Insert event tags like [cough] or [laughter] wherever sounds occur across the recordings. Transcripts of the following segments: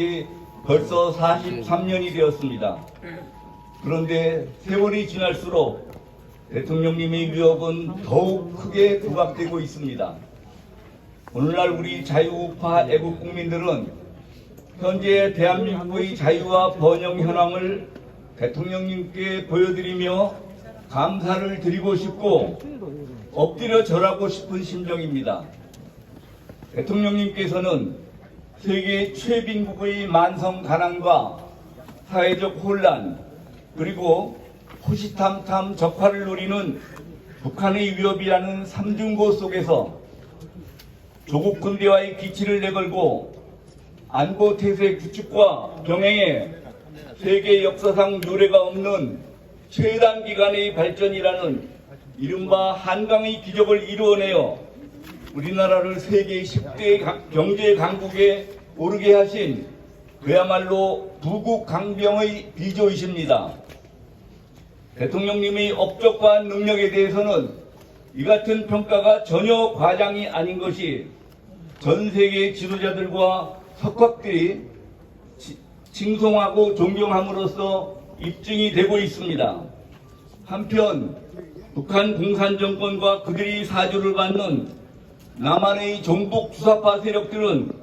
지 벌써 43년이 되었습니다. 그런데 세월이 지날수록 대통령님의 위협은 더욱 크게 부각되고 있습니다. 오늘날 우리 자유우파 애국 국민들은 현재 대한민국의 자유와 번영 현황을 대통령님께 보여드리며 감사를 드리고 싶고 엎드려 절하고 싶은 심정입니다. 대통령님께서는 세계 최빈국의 만성 가난과 사회적 혼란 그리고 호시탐탐 적화를 노리는 북한의 위협이라는 삼중고 속에서 조국 군대와의 기치를 내걸고 안보 태세 구축과 병행해 세계 역사상 유례가 없는 최단 기간의 발전이라는 이른바 한강의 기적을 이루어내어 우리나라를 세계 10대 경제 강국에 오르게 하신 그야말로 부국 강병의 비조이십니다. 대통령님의 업적과 능력에 대해서는 이 같은 평가가 전혀 과장이 아닌 것이 전 세계 지도자들과 석학들이 지- 칭송하고 존경함으로써 입증이 되고 있습니다. 한편 북한 공산정권과 그들이 사주를 받는 남한의 종북 주사파 세력들은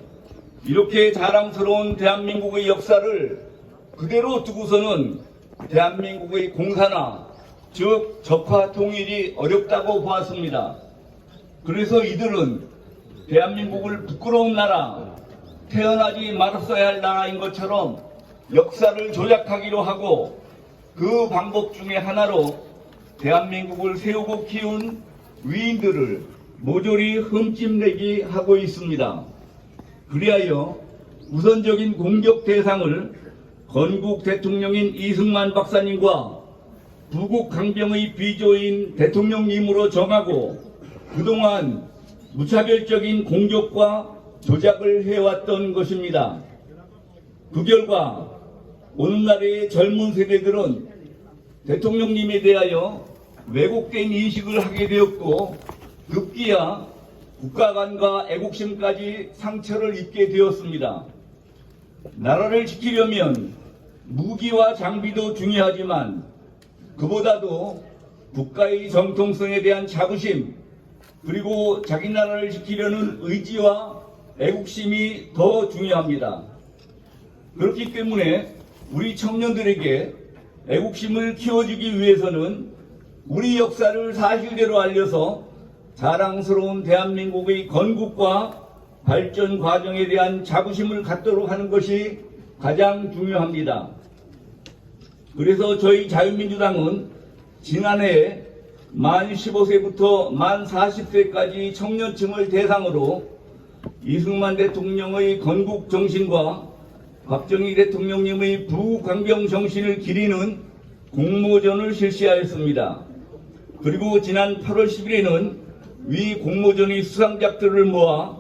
이렇게 자랑스러운 대한민국의 역사를 그대로 두고서는 대한민국의 공산화, 즉 적화 통일이 어렵다고 보았습니다. 그래서 이들은 대한민국을 부끄러운 나라, 태어나지 말았어야 할 나라인 것처럼 역사를 조작하기로 하고 그 방법 중에 하나로 대한민국을 세우고 키운 위인들을 모조리 흠집내기 하고 있습니다. 그리하여 우선적인 공격 대상을 건국 대통령인 이승만 박사님과 부국 강병의 비조인 대통령님으로 정하고 그동안 무차별적인 공격과 조작을 해왔던 것입니다. 그 결과 오늘날의 젊은 세대들은 대통령님에 대하여 왜곡된 인식을 하게 되었고 급기야 국가 간과 애국심까지 상처를 입게 되었습니다. 나라를 지키려면 무기와 장비도 중요하지만 그보다도 국가의 정통성에 대한 자부심 그리고 자기 나라를 지키려는 의지와 애국심이 더 중요합니다. 그렇기 때문에 우리 청년들에게 애국심을 키워주기 위해서는 우리 역사를 사실대로 알려서 자랑스러운 대한민국의 건국과 발전 과정에 대한 자부심을 갖도록 하는 것이 가장 중요합니다. 그래서 저희 자유민주당은 지난해 만 15세부터 만 40세까지 청년층을 대상으로 이승만 대통령의 건국 정신과 박정희 대통령님의 부강병 정신을 기리는 공모전을 실시하였습니다. 그리고 지난 8월 10일에는 위 공모전의 수상작들을 모아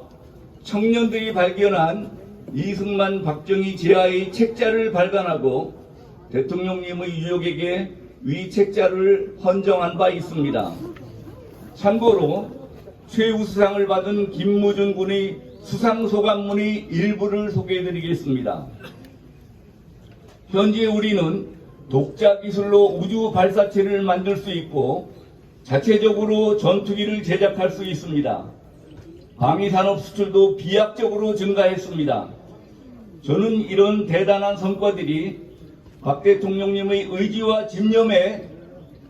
청년들이 발견한 이승만 박정희 제하의 책자를 발간하고 대통령님의 유족에게 위 책자를 헌정한 바 있습니다. 참고로 최우수상을 받은 김무준 군의 수상 소감문의 일부를 소개해드리겠습니다. 현재 우리는 독자 기술로 우주 발사체를 만들 수 있고 자체적으로 전투기를 제작할 수 있습니다. 방위산업 수출도 비약적으로 증가했습니다. 저는 이런 대단한 성과들이 박 대통령님의 의지와 집념에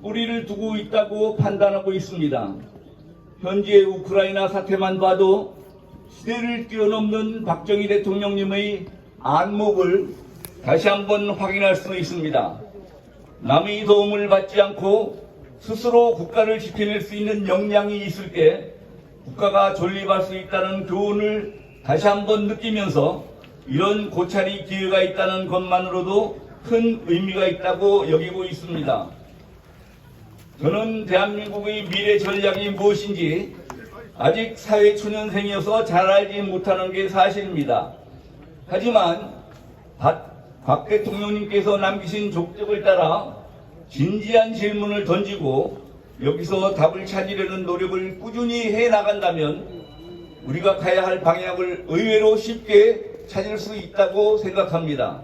뿌리를 두고 있다고 판단하고 있습니다. 현재 우크라이나 사태만 봐도 시대를 뛰어넘는 박정희 대통령님의 안목을 다시 한번 확인할 수 있습니다. 남의 도움을 받지 않고 스스로 국가를 지켜낼 수 있는 역량이 있을 때 국가가 존립할 수 있다는 교훈을 다시 한번 느끼면서 이런 고찰이 기회가 있다는 것만으로도 큰 의미가 있다고 여기고 있습니다. 저는 대한민국의 미래 전략이 무엇인지 아직 사회 초년생이어서 잘 알지 못하는 게 사실입니다. 하지만 박, 박 대통령님께서 남기신 족적을 따라 진지한 질문을 던지고 여기서 답을 찾으려는 노력을 꾸준히 해 나간다면 우리가 가야 할 방향을 의외로 쉽게 찾을 수 있다고 생각합니다.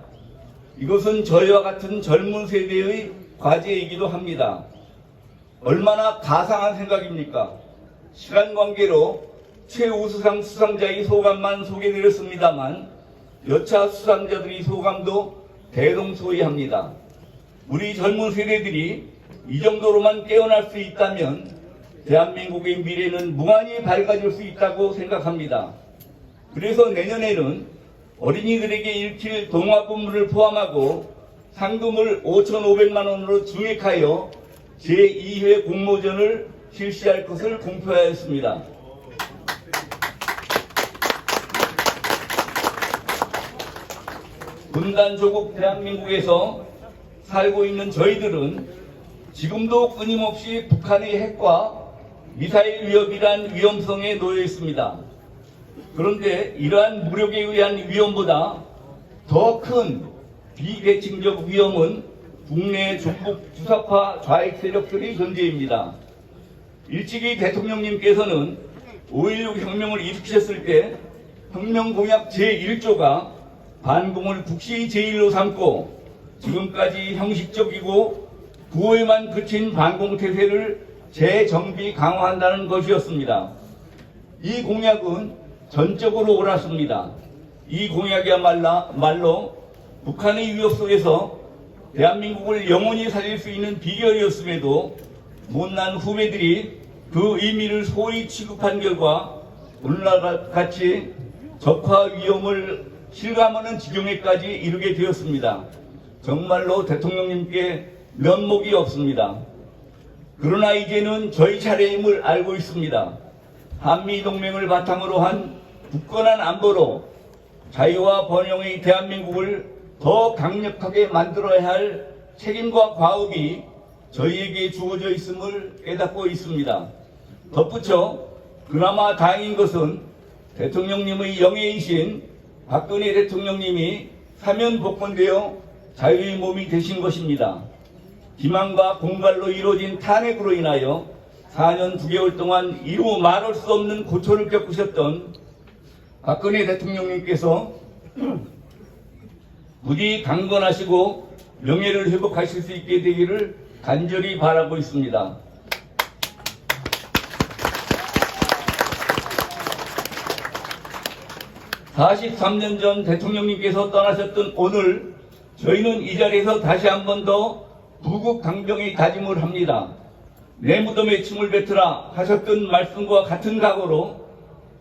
이것은 저희와 같은 젊은 세대의 과제이기도 합니다. 얼마나 가상한 생각입니까? 시간 관계로 최우수상 수상자의 소감만 소개드렸습니다만 여차 수상자들의 소감도 대동소이합니다. 우리 젊은 세대들이 이 정도로만 깨어날 수 있다면 대한민국의 미래는 무한히 밝아질 수 있다고 생각합니다. 그래서 내년에는 어린이들에게 읽힐 동화 본문을 포함하고 상금을 5,500만 원으로 증액하여 제2회 공모전을 실시할 것을 공표하였습니다. 분단 조국 대한민국에서 살고 있는 저희들은 지금도 끊임없이 북한의 핵과 미사일 위협이란 위험성에 놓여 있습니다. 그런데 이러한 무력에 의한 위험보다 더 큰 비대칭적 위험은 국내 종북 주사파 좌익 세력들의 존재입니다. 일찍이 대통령님께서는 5.16 혁명을 일으키셨을 때 혁명 공약 제1조가 반공을 국시 제1로 삼고 지금까지 형식적이고 구호에만 그친 반공 태세를 재정비 강화한다는 것이었습니다. 이 공약은 전적으로 옳았습니다. 이 공약이야말로 말로 북한의 위협 속에서 대한민국을 영원히 살릴 수 있는 비결이었음에도 못난 후배들이 그 의미를 소위 취급한 결과 오늘날 같이 적화 위험을 실감하는 지경에까지 이르게 되었습니다. 정말로 대통령님께 면목이 없습니다. 그러나 이제는 저희 차례임을 알고 있습니다. 한미동맹을 바탕으로 한 굳건한 안보로 자유와 번영의 대한민국을 더 강력하게 만들어야 할 책임과 과업이 저희에게 주어져 있음을 깨닫고 있습니다. 덧붙여 그나마 다행인 것은 대통령님의 영예이신 박근혜 대통령님이 사면 복권되어 자유의 몸이 되신 것입니다. 기만과 공갈로 이루어진 탄핵으로 인하여 4년 9개월 동안 이루 말할 수 없는 고초를 겪으셨던 박근혜 대통령님께서 [clears throat] 부디 강건하시고 명예를 회복하실 수 있게 되기를 간절히 바라고 있습니다. (43년) 전 대통령님께서 떠나셨던 오늘 저희는 이 자리에서 다시 한 번 더 부국 강병의 다짐을 합니다. 내 무덤에 침을 뱉으라 하셨던 말씀과 같은 각오로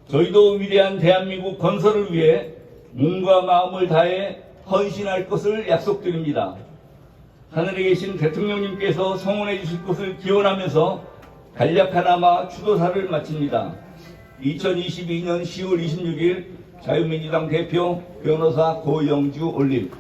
저희도 위대한 대한민국 건설을 위해 몸과 마음을 다해 헌신할 것을 약속드립니다. 하늘에 계신 대통령님께서 성원해 주실 것을 기원하면서 간략하나마 추도사를 마칩니다. 2022년 10월 26일 자유민주당 대표 변호사 고영주 올림